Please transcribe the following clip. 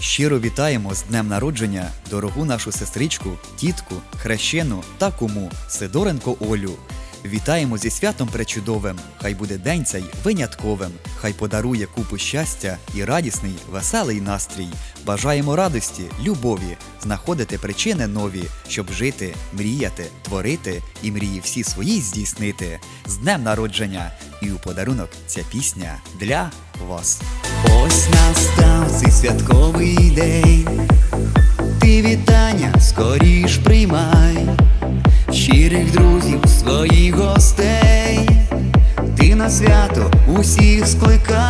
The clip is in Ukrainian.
Щиро вітаємо з днем народження дорогу нашу сестричку, тітку, хрещену та куму Сидоренко Олю. Вітаємо зі святом пречудовим. Хай буде день цей винятковим. Хай подарує купу щастя і радісний, веселий настрій. Бажаємо радості, любові, знаходити причини нові, щоб жити, мріяти, творити і мрії всі свої здійснити. З днем народження! І у подарунок ця пісня для вас. Ось настав святковий день. Ти вітання скоріш приймай, щирих друзів, своїх гостей, ти на свято усіх скликай,